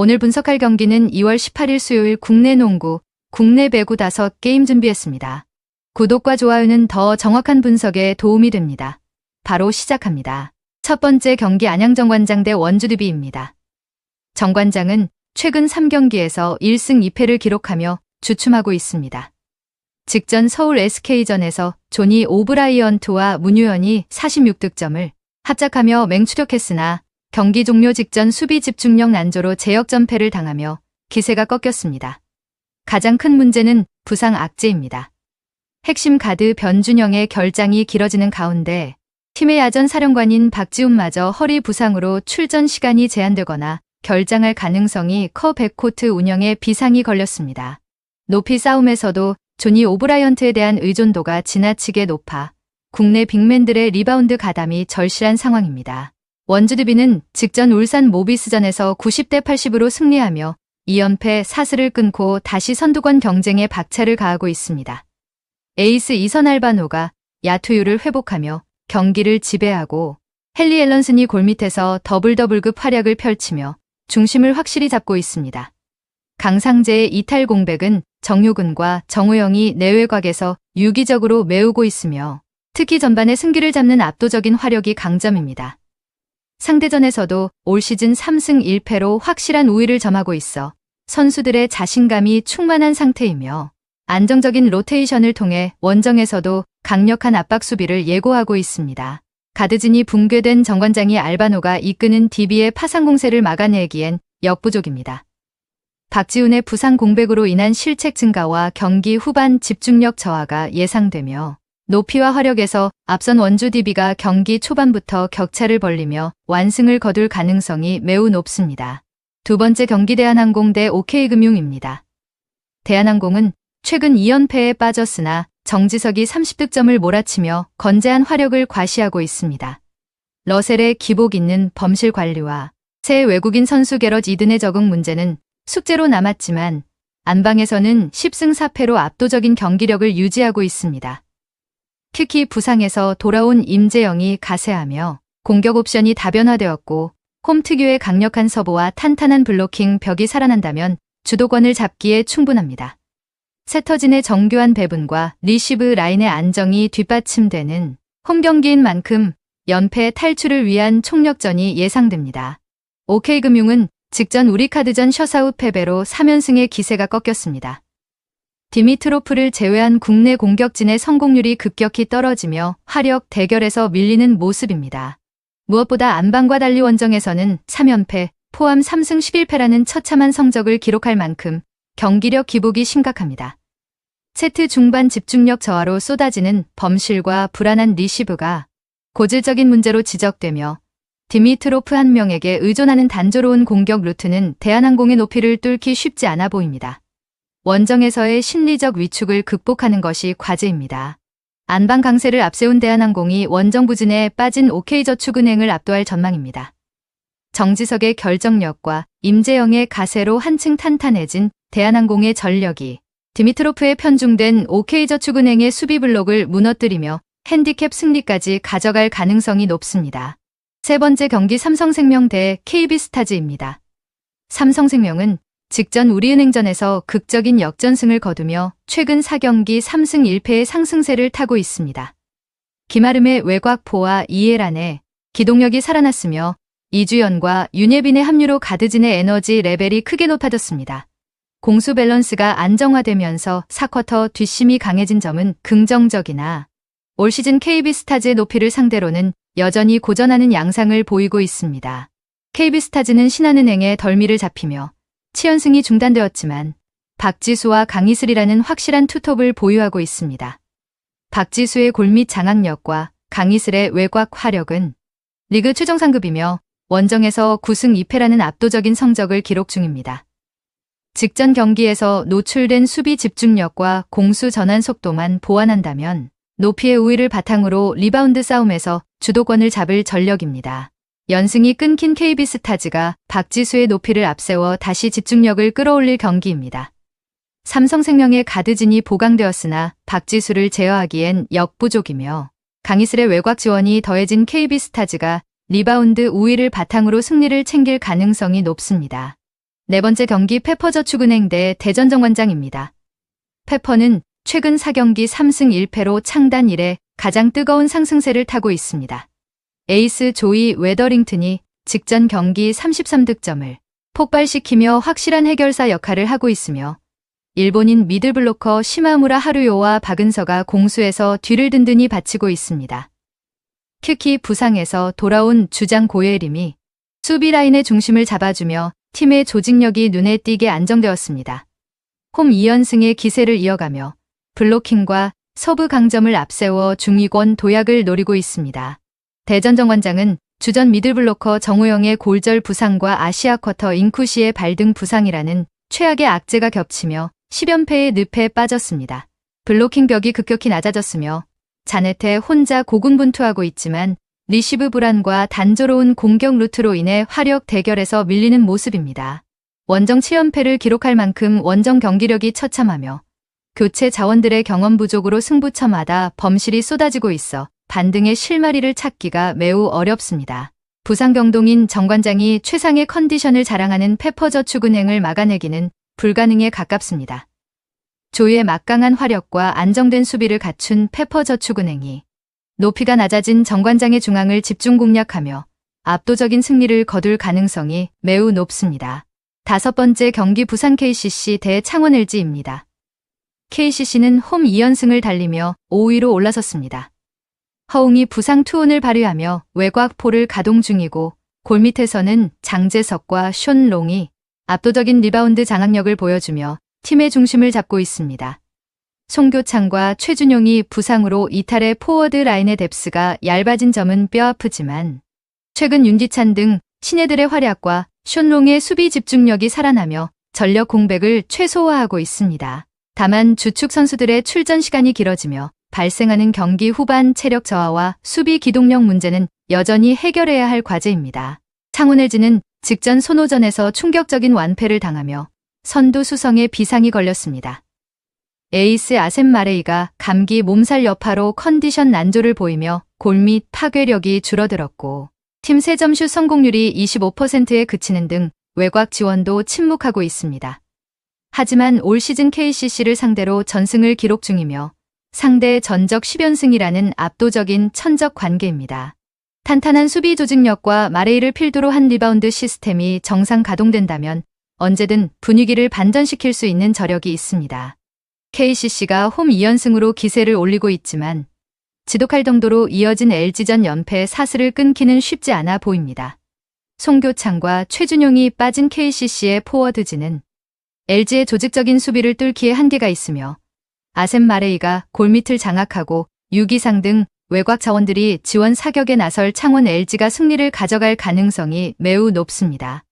오늘 분석할 경기는 2월 18일 수요일 국내 농구, 국내 배구 5게임 준비했습니다. 구독과 좋아요는 더 정확한 분석에 도움이 됩니다. 바로 시작합니다. 첫 번째 경기 안양정관장 대 원주드비입니다. 정관장은 최근 3경기에서 1승 2패를 기록하며 주춤하고 있습니다. 직전 서울 SK전에서 조니 오브라이언트와 문유현이 46득점을 합작하며 맹추격했으나 경기 종료 직전 수비 집중력 난조로 제역 전패를 당하며 기세가 꺾였습니다. 가장 큰 문제는 부상 악재입니다. 핵심 가드 변준영의 결장이 길어지는 가운데 팀의 야전 사령관인 박지훈마저 허리 부상으로 출전 시간이 제한되거나 결장할 가능성이 커 백코트 운영에 비상이 걸렸습니다. 높이 싸움에서도 조니 오브라이언트에 대한 의존도가 지나치게 높아 국내 빅맨들의 리바운드 가담이 절실한 상황입니다. 원주드비는 직전 울산 모비스전에서 90대 80으로 승리하며 2연패 사슬을 끊고 다시 선두권 경쟁에 박차를 가하고 있습니다. 에이스 이선 알바노가 야투율을 회복하며 경기를 지배하고 헨리 앨런슨이 골밑에서 더블 더블급 활약을 펼치며 중심을 확실히 잡고 있습니다. 강상재의 이탈 공백은 정효근과 정우영이 내외곽에서 유기적으로 메우고 있으며 특히 전반에 승기를 잡는 압도적인 화력이 강점입니다. 상대전에서도 올 시즌 3승 1패로 확실한 우위를 점하고 있어 선수들의 자신감이 충만한 상태이며 안정적인 로테이션을 통해 원정에서도 강력한 압박 수비를 예고하고 있습니다. 가드진이 붕괴된 정관장이 알바노가 이끄는 DB의 파상 공세를 막아내기엔 역부족입니다. 박지훈의 부상 공백으로 인한 실책 증가와 경기 후반 집중력 저하가 예상되며 높이와 화력에서 앞선 원주 DB가 경기 초반부터 격차를 벌리며 완승을 거둘 가능성이 매우 높습니다. 두 번째 경기 대한항공 대 OK금융입니다. 대한항공은 최근 2연패에 빠졌으나 정지석이 30득점을 몰아치며 건재한 화력을 과시하고 있습니다. 러셀의 기복 있는 범실 관리와 새 외국인 선수 게럿 이든의 적응 문제는 숙제로 남았지만 안방에서는 10승 4패로 압도적인 경기력을 유지하고 있습니다. 특히 부상에서 돌아온 임재영이 가세하며 공격 옵션이 다변화되었고 홈 특유의 강력한 서보와 탄탄한 블로킹 벽이 살아난다면 주도권을 잡기에 충분합니다. 세터진의 정교한 배분과 리시브 라인의 안정이 뒷받침되는 홈 경기인 만큼 연패 탈출을 위한 총력전이 예상됩니다. OK금융은 직전 우리카드전 셔사우 패배로 3연승의 기세가 꺾였습니다. 디미트로프를 제외한 국내 공격진의 성공률이 급격히 떨어지며 화력 대결에서 밀리는 모습입니다. 무엇보다 안방과 달리 원정에서는 3연패, 포함 3승 11패라는 처참한 성적을 기록할 만큼 경기력 기복이 심각합니다. 세트 중반 집중력 저하로 쏟아지는 범실과 불안한 리시브가 고질적인 문제로 지적되며 디미트로프 한 명에게 의존하는 단조로운 공격 루트는 대한항공의 높이를 뚫기 쉽지 않아 보입니다. 원정에서의 심리적 위축을 극복하는 것이 과제입니다. 안방 강세를 앞세운 대한항공이 원정 부진에 빠진 OK저축은행을 압도할 전망입니다. 정지석의 결정력과 임재영의 가세로 한층 탄탄해진 대한항공의 전력이 디미트로프에 편중된 OK저축은행의 수비 블록을 무너뜨리며 핸디캡 승리까지 가져갈 가능성이 높습니다. 세 번째 경기 삼성생명 대 KB스타즈입니다. 삼성생명은 직전 우리은행전에서 극적인 역전승을 거두며 최근 4경기 3승 1패의 상승세를 타고 있습니다. 김아름의 외곽포와 이해란의 기동력이 살아났으며 이주연과 윤예빈의 합류로 가드진의 에너지 레벨이 크게 높아졌습니다. 공수 밸런스가 안정화되면서 4쿼터 뒷심이 강해진 점은 긍정적이나 올 시즌 KB스타즈의 높이를 상대로는 여전히 고전하는 양상을 보이고 있습니다. KB스타즈는 신한은행에 덜미를 잡히며 치연승이 중단되었지만 박지수와 강희슬이라는 확실한 투톱을 보유하고 있습니다. 박지수의 골밑 장악력과 강희슬의 외곽 화력은 리그 최정 상급이며 원정에서 9승 2패라는 압도적인 성적을 기록 중입니다. 직전 경기에서 노출된 수비 집중력과 공수 전환 속도만 보완한다면 높이의 우위를 바탕으로 리바운드 싸움에서 주도권을 잡을 전력입니다. 연승이 끊긴 KB스타즈가 박지수의 높이를 앞세워 다시 집중력을 끌어올릴 경기입니다. 삼성생명의 가드진이 보강되었으나 박지수를 제어하기엔 역부족이며 강희슬의 외곽 지원이 더해진 KB스타즈가 리바운드 우위를 바탕으로 승리를 챙길 가능성이 높습니다. 네 번째 경기 페퍼저축은행 대 대전정관장입니다. 페퍼는 최근 4경기 3승 1패로 창단 이래 가장 뜨거운 상승세를 타고 있습니다. 에이스 조이 웨더링턴이 직전 경기 33득점을 폭발시키며 확실한 해결사 역할을 하고 있으며 일본인 미들블로커 시마무라 하루요와 박은서가 공수에서 뒤를 든든히 받치고 있습니다. 특히 부상에서 돌아온 주장 고예림이 수비 라인의 중심을 잡아주며 팀의 조직력이 눈에 띄게 안정되었습니다. 홈 2연승의 기세를 이어가며 블로킹과 서브 강점을 앞세워 중위권 도약을 노리고 있습니다. 대전정관장은 주전 미들블로커 정우영의 골절 부상과 아시아 쿼터 인쿠시의 발등 부상이라는 최악의 악재가 겹치며 10연패의 늪에 빠졌습니다. 블로킹 벽이 급격히 낮아졌으며 자네테 혼자 고군분투하고 있지만 리시브 불안과 단조로운 공격 루트로 인해 화력 대결에서 밀리는 모습입니다. 원정 7연패를 기록할 만큼 원정 경기력이 처참하며 교체 자원들의 경험 부족으로 승부처마다 범실이 쏟아지고 있어 반등의 실마리를 찾기가 매우 어렵습니다. 부상경동인 정관장이 최상의 컨디션을 자랑하는 페퍼저축은행을 막아내기는 불가능에 가깝습니다. 조이의 막강한 화력과 안정된 수비를 갖춘 페퍼저축은행이 높이가 낮아진 정관장의 중앙을 집중 공략하며 압도적인 승리를 거둘 가능성이 매우 높습니다. 다섯 번째 경기 부산 KCC 대 창원 LG입니다. KCC는 홈 2연승을 달리며 5위로 올라섰습니다. 허웅이 부상 투혼을 발휘하며 외곽포를 가동 중이고 골 밑에서는 장재석과 숀 롱이 압도적인 리바운드 장악력을 보여주며 팀의 중심을 잡고 있습니다. 송교창과 최준용이 부상으로 이탈의 포워드 라인의 뎁스가 얇아진 점은 뼈아프지만 최근 윤기찬 등 신예들의 활약과 숀롱의 수비 집중력이 살아나며 전력 공백을 최소화하고 있습니다. 다만 주축 선수들의 출전 시간이 길어지며 발생하는 경기 후반 체력 저하와 수비 기동력 문제는 여전히 해결해야 할 과제입니다. 창원 LG는 직전 손호전에서 충격적인 완패를 당하며 선두 수성에 비상이 걸렸습니다. 에이스 아셈 마레이가 감기 몸살 여파로 컨디션 난조를 보이며 골밑 파괴력이 줄어들었고 팀 3점슛 성공률이 25%에 그치는 등 외곽 지원도 침묵하고 있습니다. 하지만 올 시즌 KCC를 상대로 전승을 기록 중이며 상대 전적 10연승이라는 압도적인 천적 관계입니다. 탄탄한 수비 조직력과 마레이를 필두로 한 리바운드 시스템이 정상 가동된다면 언제든 분위기를 반전시킬 수 있는 저력이 있습니다. KCC가 홈 2연승으로 기세를 올리고 있지만 지독할 정도로 이어진 LG전 연패 사슬을 끊기는 쉽지 않아 보입니다. 송교창과 최준용이 빠진 KCC의 포워드진은 LG의 조직적인 수비를 뚫기에 한계가 있으며 아셈 마레이가 골밑을 장악하고 유기상 등 외곽 자원들이 지원 사격에 나설 창원 LG가 승리를 가져갈 가능성이 매우 높습니다.